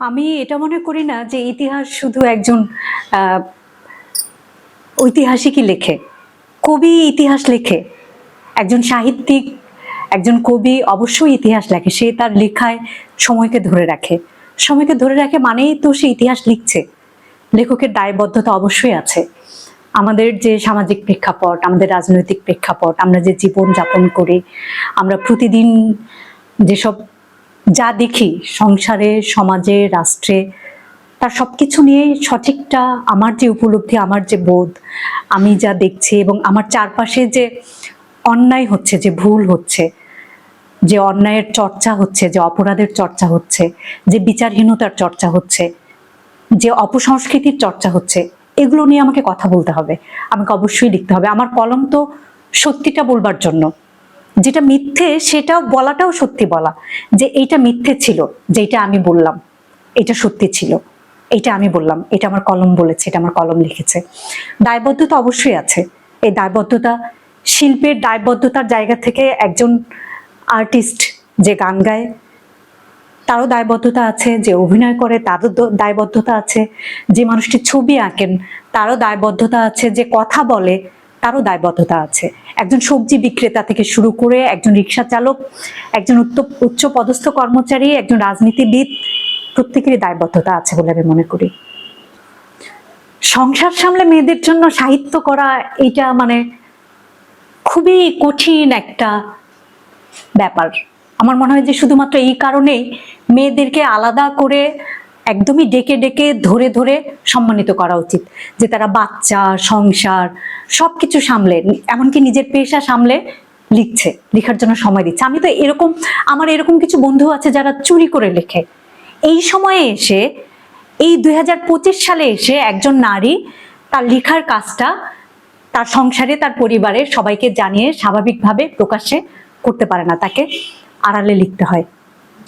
আমি এটা মনে করি না যে ইতিহাস শুধু একজন ঐতিহাসিকই লেখে। কবি ইতিহাস লেখে। একজন সাহিত্যিক, একজন কবি অবশ্যই ইতিহাস লেখে। সে তার লেখায় সময়কে ধরে রাখে। সময়কে ধরে রাখে মানেই তো সে ইতিহাস লিখছে। লেখকের দায়বদ্ধতা অবশ্যই আছে। আমাদের যে সামাজিক প্রেক্ষাপট, আমাদের রাজনৈতিক প্রেক্ষাপট, আমরা যে জীবন যাপন করি, আমরা প্রতিদিন যেসব যা দেখি সংসারে, সমাজে, রাষ্ট্রে তার সব কিছু নিয়ে সঠিকটা আমার যে উপলব্ধি, আমার যে বোধ, আমি যা দেখছি এবং আমার চারপাশে যে অন্যায় হচ্ছে, যে ভুল হচ্ছে, যে অন্যায়ের চর্চা হচ্ছে, যে অপরাধের চর্চা হচ্ছে, যে বিচারহীনতার চর্চা হচ্ছে, যে অপসংস্কৃতির চর্চা হচ্ছে, এগুলো নিয়ে আমাকে কথা বলতে হবে। আমাকে অবশ্যই লিখতে হবে। আমার কলম তো সত্যিটা বলবার জন্য। যেটা মিথ্যে সেটাও বলাটাও সত্যি বলা। যে এইটা মিথ্যে ছিল যেটা আমি বললাম, এটা সত্যি ছিল। এটা আমি বললাম, এটা আমার কলম বলেছে, এটা আমার কলম লিখেছে। দায়বদ্ধতা অবশ্যই আছে। এই দায়বদ্ধতা, শিল্পের দায়বদ্ধতার জায়গা থেকে একজন আর্টিস্ট যে গান গায়, তারও দায়বদ্ধতা আছে, যে অভিনয় করে, তারও দায়বদ্ধতা আছে। যে মানুষটি ছবি আঁকেন, তারও দায়বদ্ধতা আছে, যে কথা বলে তারও দায়বদ্ধতা আছে। একজন সবজি বিক্রেতা থেকে শুরু করে একজন রিক্সা চালক, একজন উচ্চ পদস্থ কর্মচারী, একজন রাজনীতিবিদ, প্রত্যেকেরই দায়বদ্ধতা আছে বলে আমি মনে করি। সংসার সামলে মেয়েদের জন্য সাহিত্য করা এটা মানে খুবই কঠিন একটা ব্যাপার। আমার মনে হয় যে শুধুমাত্র এই কারণেই মেয়েদেরকে আলাদা করে একদমই ডেকে ডেকে ধরে ধরে সম্মানিত করা উচিত যে তারা বাচ্চা, সংসার সব কিছু সামলে, এমনকি নিজের পেশা সামলে লিখছে, লেখার জন্য সময় দিচ্ছে। আমি তো এরকম, আমার এরকম কিছু বন্ধু আছে যারা চুরি করে লেখে। এই সময়ে এসে, এই দুই হাজার পঁচিশ সালে এসে একজন নারী তার লেখার কাজটা তার সংসারে, তার পরিবারে সবাইকে জানিয়ে স্বাভাবিকভাবে প্রকাশ্যে করতে পারে না। তাকে আড়ালে লিখতে হয়,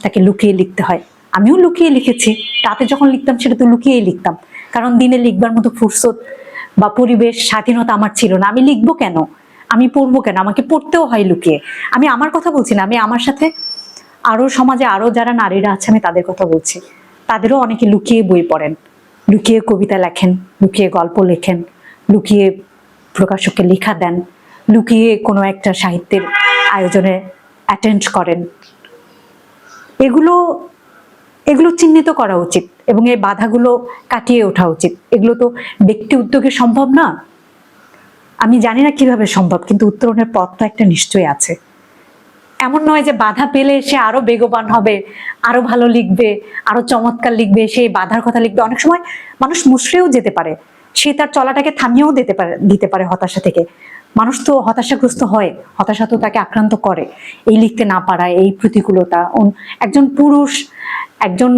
তাকে লুকিয়ে লিখতে হয়। আমিও লুকিয়ে লিখেছি। রাতে যখন লিখতাম সেটা তো লুকিয়েই লিখতাম। কারণ দিনে লিখবার মতো ফুরসত বা পরিবেশ, স্বাধীনতা আমার ছিল না। আমি লিখব কেন? আমি পড়ব কেন? আমাকে পড়তেও হয় লুকিয়ে। আমি আমার কথা বলছি না, আমি আমার সাথে আরও সমাজে আরও যারা নারীরা আছে, আমি তাদের কথা বলছি। তাদেরও অনেকে লুকিয়ে বই পড়েন। লুকিয়ে কবিতা লেখেন, লুকিয়ে গল্প লেখেন, লুকিয়ে প্রকাশককে লেখা দেন, লুকিয়ে কোনো একটা সাহিত্যের আয়োজনে অ্যাটেন্ড করেন। এগুলো এগুলো চিহ্নিত করা উচিত এবং এই বাধাগুলো কাটিয়ে ওঠা উচিত। এগুলো তো ব্যক্তি উদ্যোগে সম্ভব না। আমি জানি না কীভাবে সম্ভব, কিন্তু উত্তরণের পথ তো একটা নিশ্চয়ই আছে। এমন নয় যে বাধা পেলে সে আরও বেগবান হবে, আরও ভালো লিখবে, আরও চমৎকার লিখবে, সে বাধার কথা লিখবে। অনেক সময় মানুষ মুশড়েও যেতে পারে, সে তার চলাটাকে থামিয়েও দিতে পারে দিতে পারে হতাশা থেকে। মানুষ তো হতাশাগ্রস্ত হয়, হতাশা তো তাকে আক্রান্ত করে। এই লিখতে না পারা এই প্রতিকূলতা। একজন পুরুষ, একজন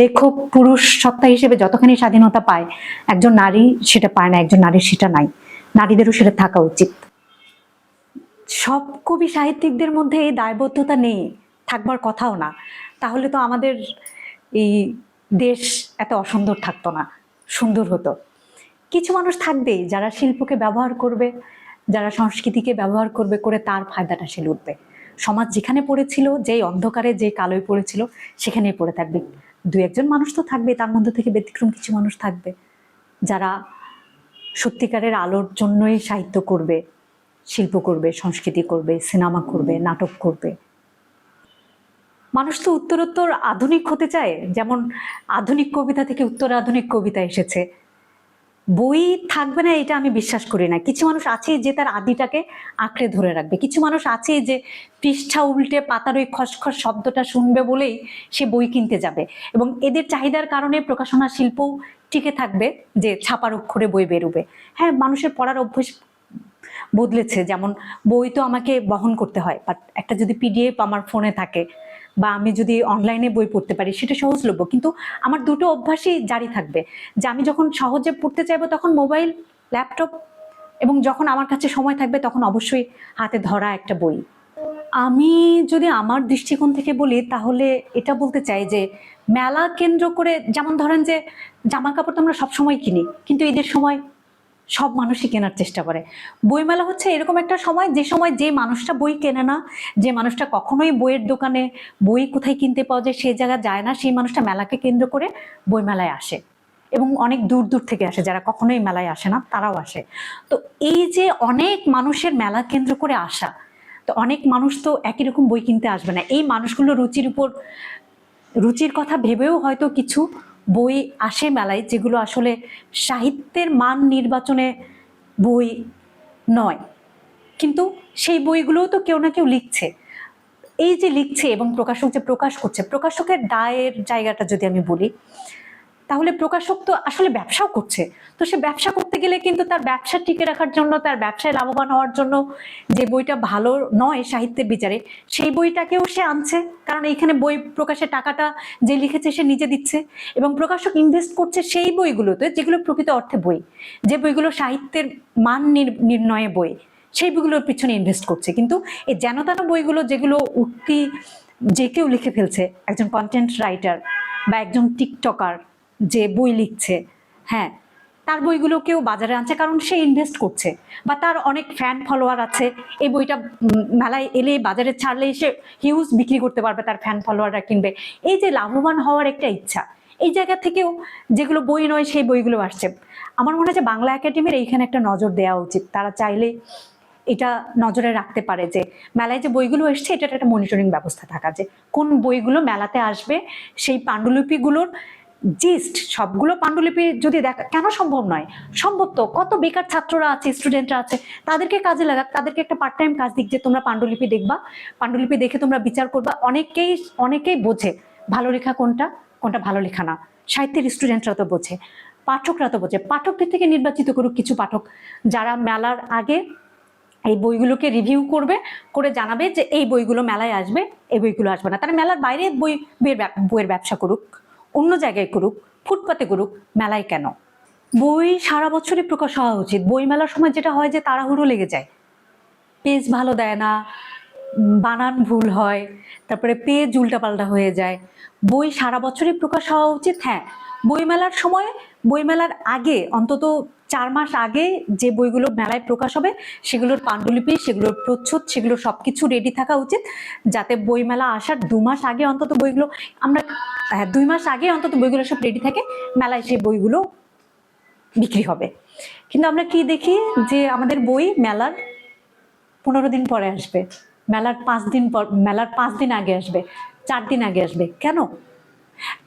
লেখক, পুরুষ সত্তা হিসেবে যতখানি স্বাধীনতা পায়, একজন নারী সেটা পায় না, একজন নারীর সেটা নাই। নারীদেরও সেটা থাকা উচিত। সব কবি সাহিত্যিকদের মধ্যে এই দায়বদ্ধতা নেই, থাকবার কথাও না। তাহলে তো আমাদের এই দেশ এত অসুন্দর থাকতো না, সুন্দর হতো। কিছু মানুষ থাকবেই যারা শিল্পকে ব্যবহার করবে, যারা সংস্কৃতিকে ব্যবহার করবে করে তার ফায়দাটা সে লুটবে। সমাজ যেখানে পড়েছিল, যেই অন্ধকারে যে কালোয় পড়েছিল, সেখানেই পড়ে থাকবে। দু একজন মানুষ তো থাকবে তার মধ্যে থেকে ব্যতিক্রম কিছু মানুষ থাকবে। যারা সত্যিকারের আলোর জন্যই সাহিত্য করবে, শিল্প করবে, সংস্কৃতি করবে, সিনেমা করবে, নাটক করবে। মানুষ তো উত্তরোত্তর আধুনিক হতে চায়, যেমন আধুনিক কবিতা থেকে উত্তর আধুনিক কবিতা এসেছে। বই থাকবে না, এটা আমি বিশ্বাস করি না। কিছু মানুষ আছে যে তার আদিটাকে আঁকড়ে ধরে রাখবে। কিছু মানুষ আছে যে পৃষ্ঠা উল্টে পাতার ওই খসখস শব্দটা শুনবে বলেই সে বই কিনতে যাবে। এবং এদের চাহিদার কারণে প্রকাশনা শিল্পও টিকে থাকবে যে ছাপার অক্ষরে বই বেরোবে। হ্যাঁ মানুষের পড়ার অভ্যেস বদলেছে। যেমন বই তো আমাকে বহন করতে হয় বাট একটা যদি পিডিএফ আমার ফোনে থাকে বা আমি যদি অনলাইনে বই পড়তে পারি, সেটা সহজলভ্য। কিন্তু আমার দুটো অভ্যাসই জারি থাকবে। যে আমি যখন সহজে পড়তে চাইব, তখন মোবাইল ল্যাপটপ এবং যখন আমার কাছে সময় থাকবে, তখন অবশ্যই হাতে ধরা একটা বই। আমি যদি আমার দৃষ্টিকোণ থেকে বলি, তাহলে এটা বলতে চাই যে, মেলা কেন্দ্র করে, যেমন ধরেন যে জামা কাপড় তো আমরা সবসময় কিনি, কিন্তু ঈদের সময় সব মানুষই কেনার চেষ্টা করে। বইমেলা হচ্ছে এরকম একটা সময়, যে সময় যে মানুষটা বই কেনে না, যে মানুষটা কখনোই বইয়ের দোকানে বই কোথায় কিনতে পাওয়া যায় সেই জায়গা যায় না, সেই মানুষটা মেলাকে কেন্দ্র করে বইমেলায় আসে। এবং অনেক দূর দূর থেকে আসে, যারা কখনোই মেলায় আসে না, তারাও আসে। তো এই যে অনেক মানুষের মেলা কেন্দ্র করে আসা, তো অনেক মানুষ তো একই রকম বই কিনতে আসবে না। এই মানুষগুলো রুচির উপর, রুচির কথা ভেবেও হয়তো কিছু বই আসে মেলায়, যেগুলো আসলে সাহিত্যের মান নির্বাচনে বই নয়। কিন্তু সেই বইগুলোও তো কেউ না কেউ লিখছে। এই যে লিখছে এবং প্রকাশক যে প্রকাশ করছে, প্রকাশকের দায়ের জায়গাটা যদি আমি বলি তাহলে প্রকাশক তো আসলে ব্যবসাও করছে। তো সে ব্যবসা করতে গেলে কিন্তু তার ব্যবসা টিকে রাখার জন্য, তার ব্যবসায় লাভবান হওয়ার জন্য যে বইটা ভালো নয় সাহিত্যের বিচারে, সেই বইটাকেও সে আনছে। কারণ এইখানে বই প্রকাশের টাকাটা যে লিখেছে সে নিজে দিচ্ছে। এবং প্রকাশক ইনভেস্ট করছে সেই বইগুলোতে, যেগুলো প্রকৃত অর্থে বই। যে বইগুলো সাহিত্যের মান নির- নির্ণয়ে বই, সেই বইগুলোর পিছনে ইনভেস্ট করছে। কিন্তু এই যেন তেন বইগুলো যেগুলো উঠতি যে কেউ লিখে ফেলছে, একজন কন্টেন্ট রাইটার বা একজন টিকটকার যে বই লিখছে হ্যাঁ তার বইগুলো কেউ বাজারে আনছে কারণ সে ইনভেস্ট করছে বা তার অনেক ফ্যান ফলোয়ার আছে। এই বইটা মেলায় এলে বাজারে ছাড়লে সে হিউজ বিক্রি করতে পারবে তার ফ্যান ফলোয়াররা কিনবে। এই যে লাভবান হওয়ার একটা ইচ্ছা, এই জায়গা থেকেও যেগুলো বই নয় সেই বইগুলো আসছে। আমার মনে হয় বাংলা একাডেমির এইখানে একটা নজর দেওয়া উচিত। তারা চাইলে এটা নজরে রাখতে পারে যে মেলায় যে বইগুলো এসছে, এটার একটা মনিটরিং ব্যবস্থা থাকা যে কোন বইগুলো মেলাতে আসবে, সেই পাণ্ডুলিপিগুলোর জিস্ট সবগুলো পাণ্ডুলিপি যদি দেখা, কেন সম্ভব নয়? সম্ভব তো, কত বেকার ছাত্ররা আছে স্টুডেন্টরা আছে, তাদেরকে কাজে লাগাক তাদেরকে একটা পার্ট টাইম কাজ দিক যে তোমরা পাণ্ডুলিপি দেখবা, পাণ্ডুলিপি দেখে তোমরা বিচার করবা, অনেকেই অনেকেই বোঝে ভালো লেখা কোনটা কোনটা ভালো লেখা না। সাহিত্যের স্টুডেন্টরা তো বোঝে, পাঠকরা তো বোঝে, পাঠকদের থেকে নির্বাচিত করুক কিছু পাঠক, যারা মেলার আগে এই বইগুলোকে রিভিউ করবে, করে জানাবে যে এই বইগুলো মেলায় আসবে, এই বইগুলো আসবে না। তারা মেলার বাইরে বই, বইয়ের বইয়ের ব্যবসা করুক। অন্য জায়গায় করুক, ফুটপাতে করুক, মেলায় কেন? বই সারা বছরই প্রকাশ হওয়া উচিত। বই মেলার সময় যেটা হয় যে তাড়াহুড়ো লেগে যায়। পেজ ভালো দেয় না বানান ভুল হয়, তারপরে পেজ উল্টাপাল্টা হয়ে যায়। বই সারা বছরই প্রকাশ হওয়া উচিত? হ্যাঁ। বইমেলার সময় বইমেলার আগে, অন্তত চার মাস আগে যে বইগুলো মেলায় প্রকাশ হবে, সেগুলোর পাণ্ডুলিপি, সেগুলোর প্রচ্ছদ সেগুলো সব কিছু রেডি থাকা উচিত, যাতে বইমেলা আসার দু মাস আগে অন্তত বইগুলো, আমরা হ্যাঁ দুই মাস আগে অন্তত বইগুলো সব রেডি থাকে, মেলায় সেই বইগুলো বিক্রি হবে। কিন্তু আমরা কি দেখি যে আমাদের বই মেলার পনেরো দিন পরে আসবে, মেলার পাঁচ দিন পর, মেলার পাঁচ দিন আগে আসবে, চার দিন আগে আসবে। কেন?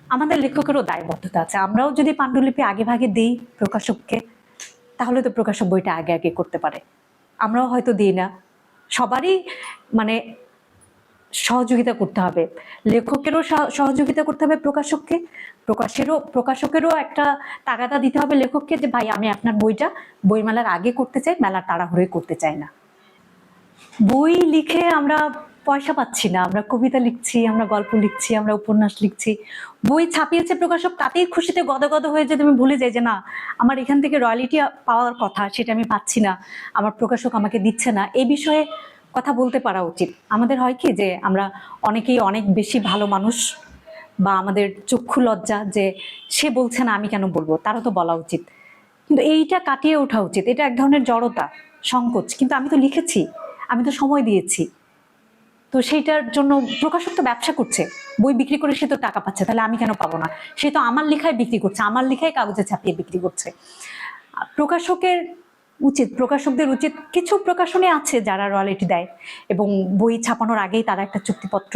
আমাদের লেখকেরও দায়বদ্ধতা আছে। আমরাও যদি পাণ্ডুলিপি আগে ভাগে দিই প্রকাশককে, তাহলে তো প্রকাশক বইটা আগে আগে করতে পারে। আমরাও হয়তো দিই না। সবারই মানে সহযোগিতা করতে হবে। লেখকেরও সহযোগিতা করতে হবে প্রকাশককে। প্রকাশেরও, প্রকাশকেরও একটা তাগাদা দিতে হবে লেখককে যে, ভাই, আমি আপনার বইটা বইমেলার আগে করতে চাই, মেলার তাড়াহুড়োই করতে চাই না। বই লিখে আমরা পয়সা পাচ্ছি না। আমরা কবিতা লিখছি, আমরা গল্প লিখছি, আমরা উপন্যাস লিখছি। বই ছাপিয়েছে প্রকাশক তাতেই খুশিতে গদগদ হয়ে যে তুমি ভুলে যাই যে না, আমার এখান থেকে রয়্যালিটি পাওয়ার কথা সেটা আমি পাচ্ছি না, আমার প্রকাশক আমাকে দিচ্ছে না। এই বিষয়ে কথা বলতে পারা উচিত। আমাদের হয় কি যে আমরা অনেকেই অনেক বেশি ভালো মানুষ বা আমাদের চক্ষু লজ্জা যে সে বলছে না, আমি কেন বলব? তারও তো বলা উচিত। কিন্তু এইটা কাটিয়ে ওঠা উচিত। এটা এক ধরনের জড়তা, সংকোচ। কিন্তু আমি তো লিখেছি, আমি তো সময় দিয়েছি। তো সেইটার জন্য প্রকাশক তো ব্যবসা করছে, বই বিক্রি করে সে তো টাকা পাচ্ছে, তাহলে আমি কেন পাবো না? সে তো আমার লেখায় বিক্রি করছে, আমার লেখায় কাগজে ছাপিয়ে বিক্রি করছে। প্রকাশকের উচিত, প্রকাশকদের উচিত কিছু প্রকাশনী আছে যারা রয়্যালিটি দেয় এবং বই ছাপানোর আগেই তারা একটা চুক্তিপত্র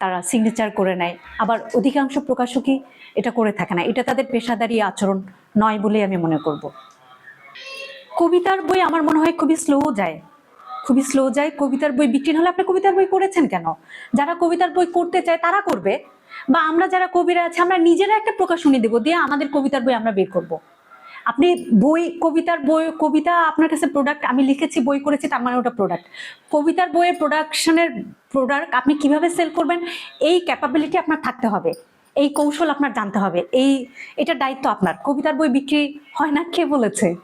তারা সিগনেচার করে নেয়। আবার অধিকাংশ প্রকাশকই এটা করে থাকে না, এটা তাদের পেশাদারি আচরণ নয় বলে আমি মনে করব। কবিতার বই আমার মনে হয় খুবই স্লো যায়। খুবই স্লো যায়। কবিতার বই বিক্রি হলে আপনি কবিতার বই করেছেন কেন? যারা কবিতার বই করতে চায় তারা করবে। বা আমরা যারা কবিরা আছে, আমরা নিজেরা একটা প্রকাশনী দেবো দিয়ে আমাদের কবিতার বই আমরা বের করব। আপনি বই, কবিতার বই, কবিতা আপনার কাছে প্রোডাক্ট আমি লিখেছি, বই করেছি, তার মানে ওটা প্রোডাক্ট কবিতার বইয়ের প্রোডাকশনের প্রোডাক্ট আপনি কীভাবে সেল করবেন, এই ক্যাপাবিলিটি আপনার থাকতে হবে। এই কৌশল আপনার জানতে হবে। এই, এটা দায়িত্ব আপনার। কবিতার বই বিক্রি হয় না, কে বলেছে?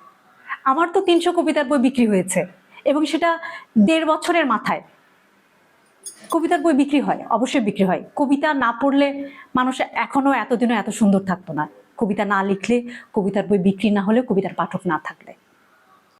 আমার তো তিনশো কবিতার বই বিক্রি হয়েছে। এবং সেটা দেড় বছরের মাথায়। কবিতার বই বিক্রি হয়, অবশ্যই বিক্রি হয়। কবিতা না পড়লে মানুষ এখনও এতদিনও এত সুন্দর থাকতো না। কবিতা না লিখলে কবিতার বই বিক্রি না হলে কবিতার পাঠক না থাকলে।